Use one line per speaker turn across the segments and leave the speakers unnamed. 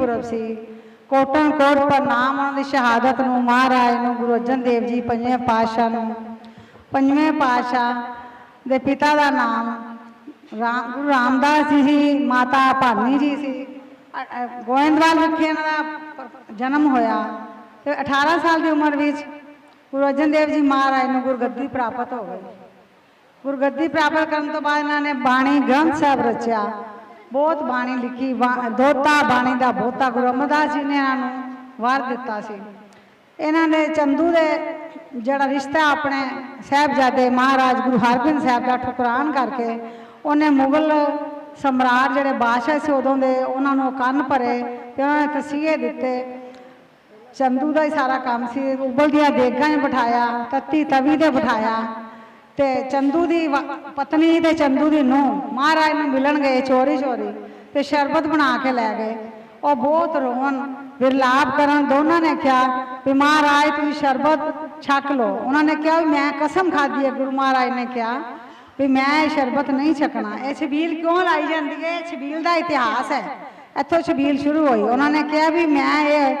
ਪੁਰਬ ਸੀ। Cotton ਕੋਟ ਪਰ ਨਾਮ ਉਹਨਾਂ ਦੀ ਸ਼ਹਾਦਤ ਨੂੰ ਮਹਾਰਾਜ ਨੂੰ ਗੁਰੂ ਅਰਜਨ ਦੇਵ ਜੀ ਪੰਜਵੇਂ ਪਾਤਸ਼ਾਹ ਨੂੰ, ਪੰਜਵੇਂ ਪਾਤਸ਼ਾਹ ਦੇ ਪਿਤਾ ਦਾ ਨਾਮ ਰਾਮ ਗੁਰੂ ਰਾਮਦਾਸ ਜੀ ਸੀ, ਮਾਤਾ ਭਾਨੀ ਜੀ ਸੀ। ਗੋਇੰਦਵਾਲ ਵਿਖੇ ਇਹਨਾਂ ਦਾ ਜਨਮ ਹੋਇਆ। ਤੇ 18 ਸਾਲ ਦੀ ਉਮਰ ਵਿੱਚ ਗੁਰੂ ਅਰਜਨ ਦੇਵ ਜੀ ਮਹਾਰਾਜ ਨੂੰ ਗੁਰਗੱਦੀ ਪ੍ਰਾਪਤ ਹੋ ਗਈ। ਗੁਰਗੱਦੀ ਪ੍ਰਾਪਤ ਕਰਨ ਤੋਂ ਬਾਅਦ ਇਹਨਾਂ ਨੇ ਬਾਣੀ ਗ੍ਰੰਥ ਸਾਹਿਬ ਰਚਿਆ। ਬਹੁਤ ਬਾਣੀ ਲਿਖੀ ਬਾ- ਦੋਤਾ ਬਾਣੀ ਦਾ ਬਹੁਤਾ ਗੁਰੂ ਅਮਰਦਾਸ ਜੀ ਨੇ ਇਹਨਾਂ ਨੂੰ ਵਾਰ ਦਿੱਤਾ ਸੀ। ਇਹਨਾਂ ਨੇ ਚੰਦੂ ਦੇ ਜਿਹੜਾ ਰਿਸ਼ਤਾ ਆਪਣੇ ਸਾਹਿਬਜ਼ਾਦੇ ਮਹਾਰਾਜ ਗੁਰੂ ਹਰਗੋਬਿੰਦ ਸਾਹਿਬ ਦਾ ਠੁਕਰਾਨ ਕਰਕੇ ਉਹਨੇ ਮੁਗਲ ਸਮਰਾਟ ਜਿਹੜੇ ਬਾਦਸ਼ਾਹ ਸੀ ਉਦੋਂ ਦੇ ਉਹਨਾਂ ਨੂੰ ਕੰਨ ਭਰੇ ਤੇ ਉਹਨਾਂ ਨੇ ਤਸੀਹੇ ਦਿੱਤੇ। ਚੰਦੂ ਦਾ ਹੀ ਸਾਰਾ ਕੰਮ ਸੀ, ਉਬਲਦੀਆਂ ਦੇਗਾਂ ਹੀ ਬਿਠਾਇਆ, ਤੱਤੀ ਤਵੀ ਤੇ ਬਿਠਾਇਆ। ਤੇ ਚੰਦੂ ਦੀ ਵ- ਪਤਨੀ ਤੇ ਚੰਦੂ ਦੀ ਨੂੰਹ ਮਹਾਰਾਜ ਨੂੰ ਮਿਲਣ ਗਏ ਚੋਰੀ ਚੋਰੀ ਤੇ ਸ਼ਰਬਤ ਬਣਾ ਕੇ ਲੈ ਗਏ। ਉਹ ਬਹੁਤ ਰੋਣ, ਵਿਰਲਾਪ ਕਰਨ ਦੋਨਾਂ ਨੇ ਕਿਹਾ ਵੀ ਮਹਾਰਾਜ ਤੁਸੀਂ ਸ਼ਰਬਤ ਛਕ ਲਓ। ਉਹਨਾਂ ਨੇ ਕਿਹਾ ਵੀ ਮੈਂ ਕਸਮ ਖਾਧੀ ਹੈ, ਗੁਰੂ ਮਹਾਰਾਜ ਨੇ ਕਿਹਾ ਵੀ ਮੈਂ ਇਹ ਸ਼ਰਬਤ ਨਹੀਂ ਛਕਣਾ। ਇਹ ਛਬੀਲ ਕਿਉਂ ਲਾਈ ਜਾਂਦੀ ਹੈ? ਇਹ ਛਬੀਲ ਦਾ ਇਤਿਹਾਸ ਹੈ। ਇੱਥੋਂ ਛਬੀਲ ਸ਼ੁਰੂ ਹੋਈ। ਉਹਨਾਂ ਨੇ ਕਿਹਾ ਵੀ ਮੈਂ ਇਹ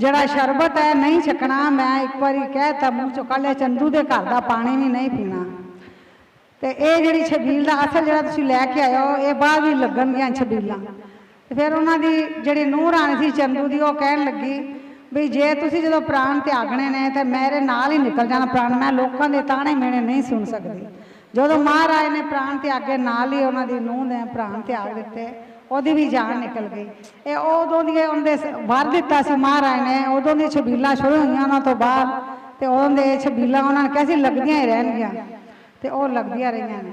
ਜਿਹੜਾ ਸ਼ਰਬਤ ਹੈ ਨਹੀਂ ਛਕਣਾ, ਮੈਂ ਇੱਕ ਵਾਰੀ ਕਹਿਤਾ ਮੂੰਹ ਚੋਂ ਕੱਢ ਲਿਆ, ਚੰਦੂ ਦੇ ਘਰ ਦਾ ਪਾਣੀ ਵੀ ਨਹੀਂ ਪੀਣਾ। ਤੇ ਇਹ ਜਿਹੜੀ ਛਬੀਲ ਦਾ ਅਸਲ ਜਿਹੜਾ ਤੁਸੀਂ ਲੈ ਕੇ ਆਇਓ ਇਹ ਬਾਅਦ ਵੀ ਲੱਗਣਗੀਆਂ ਛਬੀਲਾਂ। ਤੇ ਫਿਰ ਉਹਨਾਂ ਦੀ ਜਿਹੜੀ ਨੂੰਹ ਰਾਣੀ ਸੀ, ਚੰਦੂ ਦੀ, ਉਹ ਕਹਿਣ ਲੱਗੀ ਵੀ ਜੇ ਤੁਸੀਂ ਜਦੋਂ ਪ੍ਰਾਣ ਤਿਆਗਣੇ ਨੇ, ਤੇ ਮੇਰੇ ਨਾਲ ਹੀ ਨਿਕਲ ਜਾਣਾ ਪ੍ਰਾਣ, ਮੈਂ ਲੋਕਾਂ ਦੇ ਤਾਣੇ ਮੇਣੇ ਨਹੀਂ ਸੁਣ ਸਕਦੀ। ਜਦੋਂ ਮਹਾਰਾਜ ਨੇ ਪ੍ਰਾਣ ਤਿਆਗੇ, ਨਾਲ ਹੀ ਉਹਨਾਂ ਦੀ ਨੂੰਹ ਨੇ ਪ੍ਰਾਣ ਤਿਆਗ ਦਿੱਤੇ। ਉਹਦੀ ਵੀ ਜਾਨ ਨਿਕਲ ਗਈ। ਇਹ ਉਦੋਂ ਦੀ ਉਹਦੇ ਵਰ ਦਿੱਤਾ ਸੀ ਮਹਾਰਾਜ ਨੇ। ਉਦੋਂ ਦੀ ਛਬੀਲਾਂ ਸ਼ੁਰੂ ਹੋਈਆਂ ਉਹਨਾਂ ਤੋਂ ਬਾਅਦ ਤੇ ਉਦੋਂ ਦੇ ਛਬੀਲਾਂ ਉਹਨਾਂ ਨੇ ਕਿਹਾ ਸੀ ਲੱਗਦੀਆਂ ਹੀ ਰਹਿਣਗੀਆਂ। ਤੇ ਉਹ ਲੱਗਦੀਆਂ ਰਹੀਆਂ ਨੇ।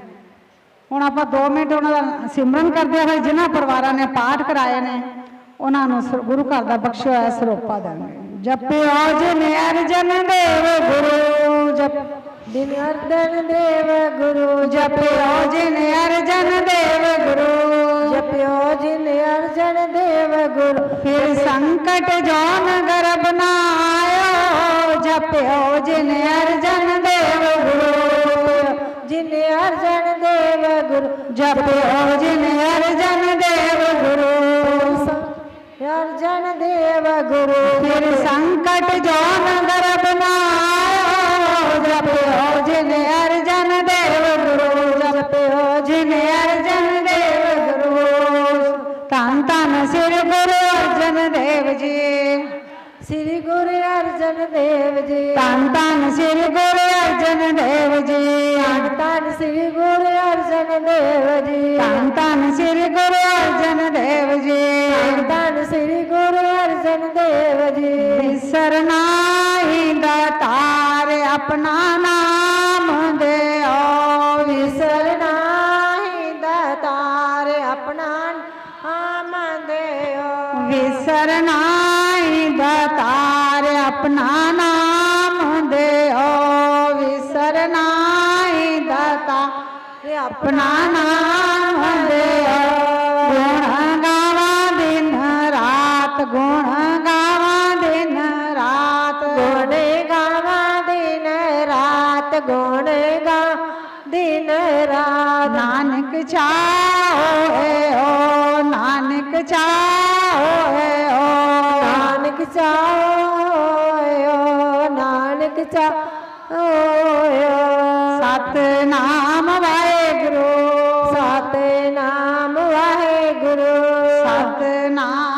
ਹੁਣ ਆਪਾਂ 2 ਮਿੰਟ ਉਹਨਾਂ ਦਾ ਸਿਮਰਨ ਕਰਦੇ ਹੋਏ ਜਿਨ੍ਹਾਂ ਪਰਿਵਾਰਾਂ ਨੇ ਪਾਠ ਕਰਾਏ ਨੇ ਉਹਨਾਂ ਨੂੰ ਗੁਰੂ ਘਰ ਦਾ ਬਖਸ਼ਿਆ ਹੋਇਆ ਸਰੋਪਾ ਦਾਂਗੇ ਜਪਿਓ ਜਿਨ ਅਰਜਨ ਦੇਵ ਗੁਰੂ ਜਪ
ਦਿਨ ਅਰਦਨ ਦੇਵ ਗੁਰੂ
ਜਪਿਓ ਜਿਨ ਅਰਜਨ ਦੇਵ ਗੁਰੂ।
ਅਰਜਨ ਦੇਵ ਗੁਰੂ,
ਫਿਰ ਸੰਕਟ ਜੋਨ ਗਰਬ ਨਾ ਆਇਓ ਜਪਿਓ ਜਿਨ ਅਰਜਨ ਦੇਵ ਗੁਰੂ,
ਜਿਨ ਅਰਜਨ ਦੇਵ ਗੁਰੂ,
ਜਪਿਓ ਜਿਨ ਅਰਜਨ ਦੇਵ ਗੁਰੂ।
ਅਰਜਨ ਦੇਵ ਗੁਰੂ,
ਫਿਰ ਸੰਕਟ ਜੋਨ ਗਰਬ ਸ੍ਰੀ ਗੁਰੂ ਅਰਜਨ ਦੇਵ ਜੀ। ਧੰਨ ਧੰਨ ਸਿਰ ਗੁਰੂ ਅਰਜਨ ਦੇਵ ਜੀ।
ਧੰਨ ਧੰਨ ਸ੍ਰੀ ਗੁਰੂ ਅਰਜਨ ਦੇਵ ਜੀ।
ਧੰਨ ਧੰਨ ਸਿਰ ਗੁਰੂ ਅਰਜਨ ਦੇਵ ਜੀ।
ਧੰਨ ਧੰਨ ਸ੍ਰੀ ਗੁਰੂ ਅਰਜਨ ਦੇਵ ਜੀ।
ਵਿਸਰਨਾ ਹੀ ਦਾਤਾਰ ਆਪਣਾ ਨਾਮ ਦਿਓ।
ਵਿਸਰਨਾ ਹੀ ਦਾਤਾਰ ਆਪਣਾ ਨਾਮ ਦਿਓ।
ਵਿਸਰਨਾ ਆਪਣਾ ਨਾਮ ਦਿਓ ਵਿਸਰਨਾ ਹੀ ਦਾਤਾਰ ਆਪਣਾ ਨਾਮ ਦਿਓ ਗੁਣ ਗਾਵਾਂ ਦਿਨ ਰਾਤ ਗੁਣ ਗਾਵਾਂ ਦਿਨ ਰਾਤ।
ਗੁਣ ਗਾਵਾਂ ਦਿਨ ਰਾਤ ਗੁਣ ਗਾ ਦਿਨ ਰਾਤ।
ਨਾਨਕ ਚਾਹੋਏ ਓ ਨਾਨਕ ਚਾਹੋਏ ਓ।
ਨਾਨਕ ਚਾਹੋ ਟਿਚਾ ਓਏ
ਸਤਨਾਮ ਵਾਹਿਗੁਰੂ। ਸਤਨਾਮ ਵਾਹਿਗੁਰੂ। ਸਤਨਾਮ